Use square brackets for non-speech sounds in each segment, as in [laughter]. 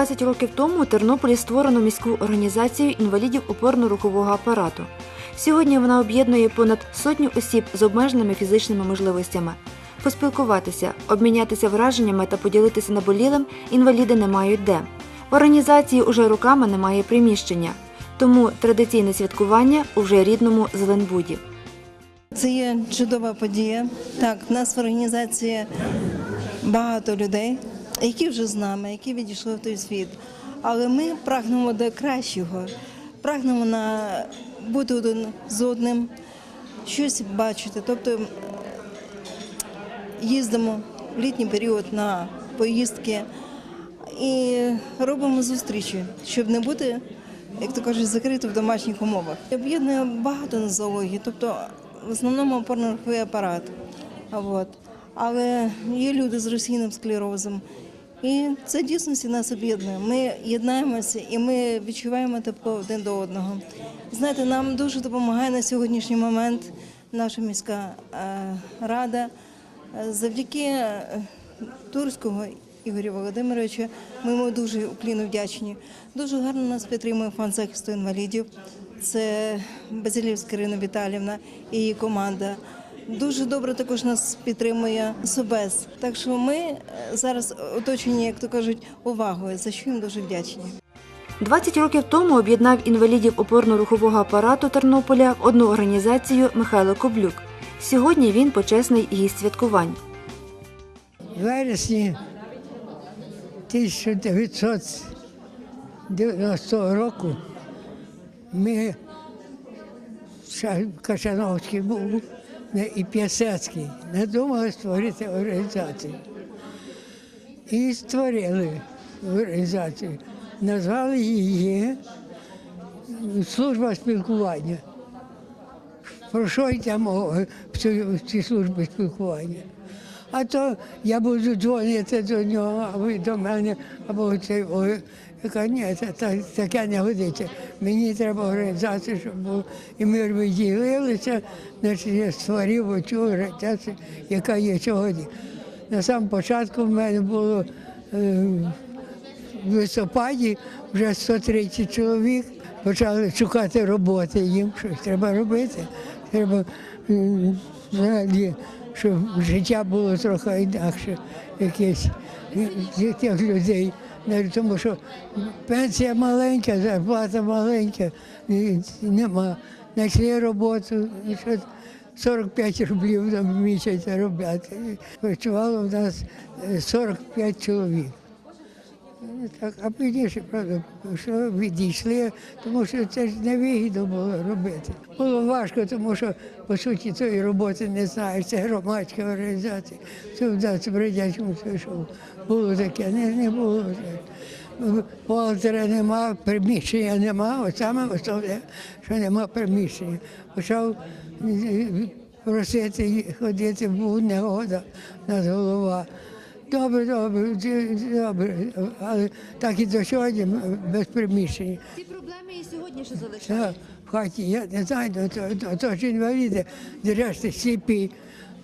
20 років тому у Тернополі створено міську організацію інвалідів опорно-рухового апарату. Сьогодні вона об'єднує понад сотню осіб з обмеженими фізичними можливостями. Поспілкуватися, обмінятися враженнями та поділитися наболілим інваліди не мають де. В організації уже роками немає приміщення, тому традиційне святкування у вже рідному Зеленбуді. Це є чудова подія. Так, в нас в організації багато людей, які вже з нами, які відійшли в той світ. Але ми прагнемо до кращого, прагнемо на бути один з одним, щось бачити. Тобто їздимо в літній період на поїздки і робимо зустрічі, щоб не бути, як то кажуть, закрито в домашніх умовах. Об'єднує багато нозологій, тобто в основному опорно-руховий апарат. От. Але є люди з російним склерозом. І це дійсності нас об'єднує. Ми єднаємося і ми відчуваємо тепло один до одного. Знаєте, нам дуже допомагає на сьогоднішній момент наша міська е, рада. Завдяки е, Турського Ігоря Володимировича ми йому дуже уклінно вдячні. Дуже гарно нас підтримує фонд захисту інвалідів. Це Базилівська Ірина Віталівна і її команда. Дуже добре також нас підтримує Собес. Так що ми е, зараз оточені, як то кажуть, увагою, за що їм дуже вдячні. 20 років тому об'єднав інвалідів опорно-рухового апарату Тернополя в одну організацію Михайло Коблюк. Сьогодні він почесний гість святкувань. В вересні 1990 року ми Качановський був і П'ясецький надумали створити організацію. І створили організацію. Назвали її служба спілкування. Про що йде мова в цій, службі спілкування? А то я буду дзвонити до нього, або до мене, або це. Я кажу, ні, це, це, таке не годиться. Мені треба організація, щоб було. І ми виділилися, значить, я створив цю організацію, яка є сьогодні. На самому початку в мене було е, в листопаді вже 130 чоловік почали шукати роботи. Їм щось треба робити. Треба взагалі, щоб життя було трохи інакше якесь для тих людей. Тому що пенсія маленька, зарплата маленька, нема. Знайшли роботу, 45 рублів на місяць заробляти. Працювало в нас е, 45 чоловік. Ну, Так, а пізніше, правда, що відійшли, тому що це ж невигідно було робити. Було важко, тому що по суті цієї роботи не знаєш. Це громадська організація. Це в нас в радянському Союзі було таке, не, не було. Бухгалтера нема, приміщення нема, от саме основне, що нема приміщення. Почав е, просити ходити, був негода над голова. Добре, добре, добре, але так і до сьогодні без приміщення. Ці проблеми і сьогодні ще Так, в хаті, я не знаю, то, то, то ж інваліди, де решти сліпі,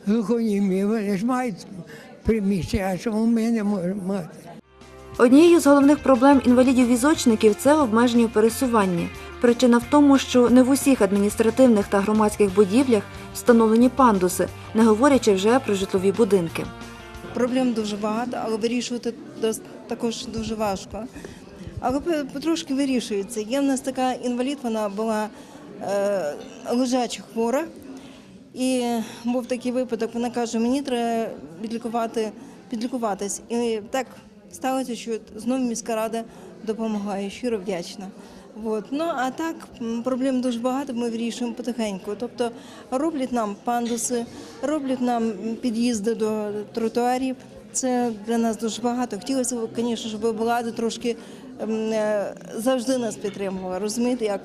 глухонімі, вони ж мають приміщення, а чому ми не можемо мати? Однією з головних проблем інвалідів-візочників це обмеження у пересуванні. Причина в тому, що не в усіх адміністративних та громадських будівлях встановлені пандуси, не говорячи вже про житлові будинки. Проблем дуже багато, але вирішувати також дуже важко. Але потрошки вирішується. Є в нас така інвалід, вона була е, лежача хвора. І був такий випадок, вона каже, мені треба відлікувати, підлікуватись. І так сталося, що знову міська рада допомагає, щиро вдячна. От. Ну а так проблем дуже багато, ми вирішуємо потихеньку. Тобто роблять нам пандуси, роблять нам під'їзди до тротуарів. Це для нас дуже багато. Хотілося б, звісно, щоб влада трошки е, завжди нас підтримувала. Розумієте, як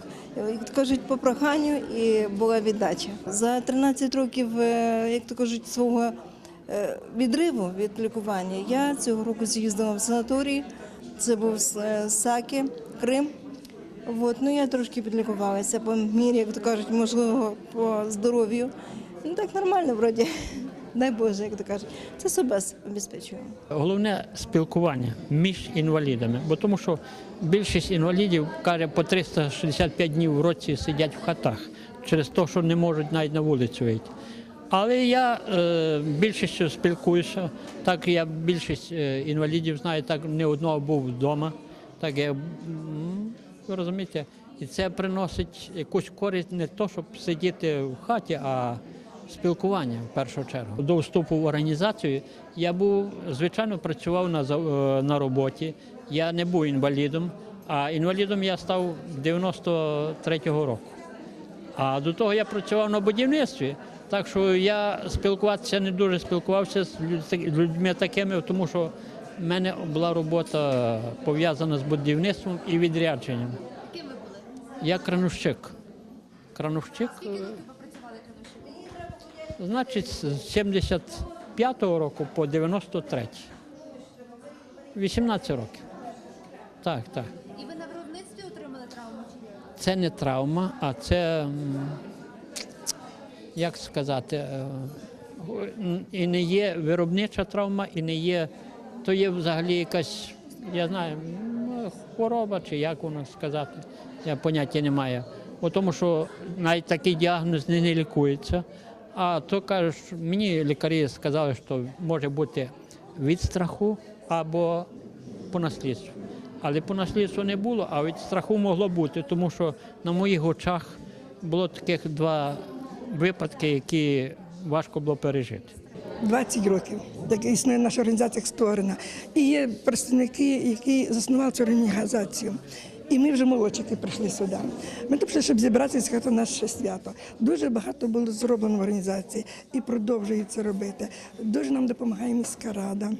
кажуть, по проханню і була віддача. За 13 років, е, як то кажуть, свого е, відриву від лікування я цього року з'їздила в санаторій. Це був Саки, Крим. От, ну я трошки підлікувалася по мірі, як то кажуть, можливо, по здоров'ю. Ну так нормально вроді. [laughs] дай Боже, як то кажуть, це себе обезпечуємо. Головне спілкування між інвалідами, бо тому що більшість інвалідів каже по 365 днів в році сидять в хатах через те, що не можуть навіть на вулицю вийти. Але я е, більшістю спілкуюся, так я більшість е, інвалідів знаю, так не одного був вдома. Так я ви розумієте, і це приносить якусь користь не то, щоб сидіти в хаті, а спілкування в першу чергу. До вступу в організацію я був, звичайно, працював на, е, на роботі. Я не був інвалідом, а інвалідом я став 93-го року. А до того я працював на будівництві, так що я спілкуватися не дуже спілкувався з людьми такими, тому що в мене була робота пов'язана з будівництвом і відрядженням. Ким ви були? Я крановщик. Крановщик, е, ви працювали крадовщиком? значить, з 75-го року по 93. 18 років. Так, так. І ви на виробництві отримали травму чи ні? Це не травма, а це, як сказати, е, і не є виробнича травма, і не є, то є взагалі якась, я знаю, хвороба, чи як воно сказати, я поняття не маю. Бо тому що навіть такий діагноз не, не лікується. А то що мені лікарі сказали, що може бути від страху або по наслідству. Але по наслідству не було, а від страху могло бути, тому що на моїх очах було таких два випадки, які важко було пережити. 20 років, як існує наша організація створена. І є представники, які заснували цю організацію. І ми вже молодші, які прийшли сюди. Ми тут прийшли, щоб зібратися сказати наше свято. Дуже багато було зроблено в організації і продовжують це робити. Дуже нам допомагає міська рада.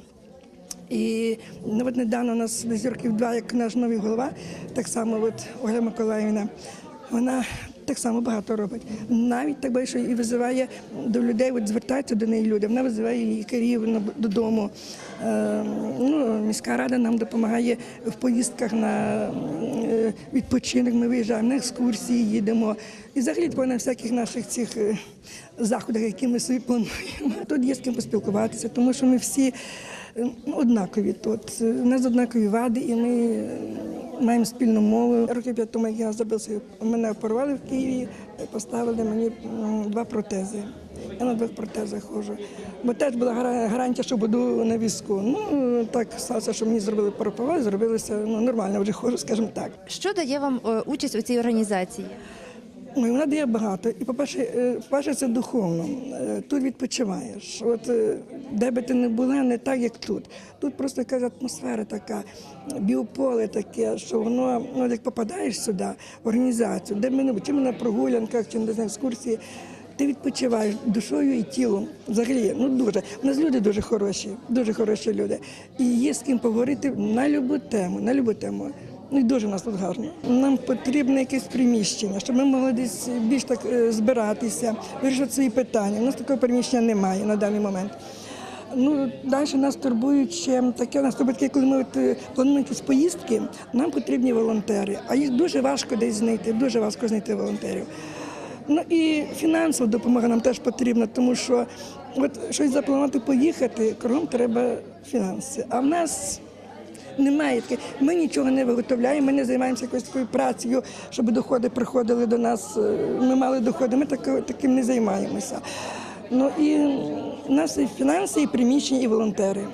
І ну, от недавно у нас десь років два, як наш новий голова, так само от Ольга Миколаївна, вона так само багато робить. Навіть так бачиш, і визиває до людей, от звертаються до неї люди. Вона визиває лікарів на- додому. Е, ну, міська рада нам допомагає в поїздках на е, відпочинок. Ми виїжджаємо на екскурсії, їдемо. І взагалі на всяких наших цих е, заходах, які ми собі плануємо. Тут є з ким поспілкуватися, тому що ми всі е, однакові тут. У нас однакові вади, і ми е, маємо спільну мову. Років п'ять тому, як я забився, мене оперували в Києві, поставили мені два протези. Я на двох протезах ходжу. Бо теж була гара- гарантія, що буду на візку. Ну так сталося, що мені зробили пароповаз, зробилося ну, нормально, вже ходжу, скажімо так. Що дає вам е, участь у цій організації? Ой, вона дає багато. І, по-перше, е, це духовно. Е, Тут відпочиваєш. От е, де би ти не була, не так, як тут. Тут просто якась атмосфера така, біополе таке, що воно, ну, як попадаєш сюди, в організацію, де ми чи ми на прогулянках, чи на екскурсії. Ти відпочиваєш душою і тілом. Взагалі, ну дуже. У нас люди дуже хороші, дуже хороші люди. І є з ким поговорити на любу тему, на любу тему. Ну і дуже в нас тут гарно. Нам потрібне якесь приміщення, щоб ми могли десь більш так е, збиратися, вирішувати свої питання. У нас такого приміщення немає на даний момент. Ну, далі нас турбують ще таке, нас коли ми от, е, плануємо якісь поїздки, нам потрібні волонтери, а їх дуже важко десь знайти, дуже важко знайти волонтерів. Ну і фінансова допомога нам теж потрібна, тому що от щось запланувати поїхати, кругом треба фінанси. А в нас немає таке. Ми нічого не виготовляємо, ми не займаємося якоюсь такою працею, щоб доходи приходили до нас. е, Ми мали доходи, ми так, таким не займаємося. Ну і у нас і фінанси, і приміщення, і волонтери.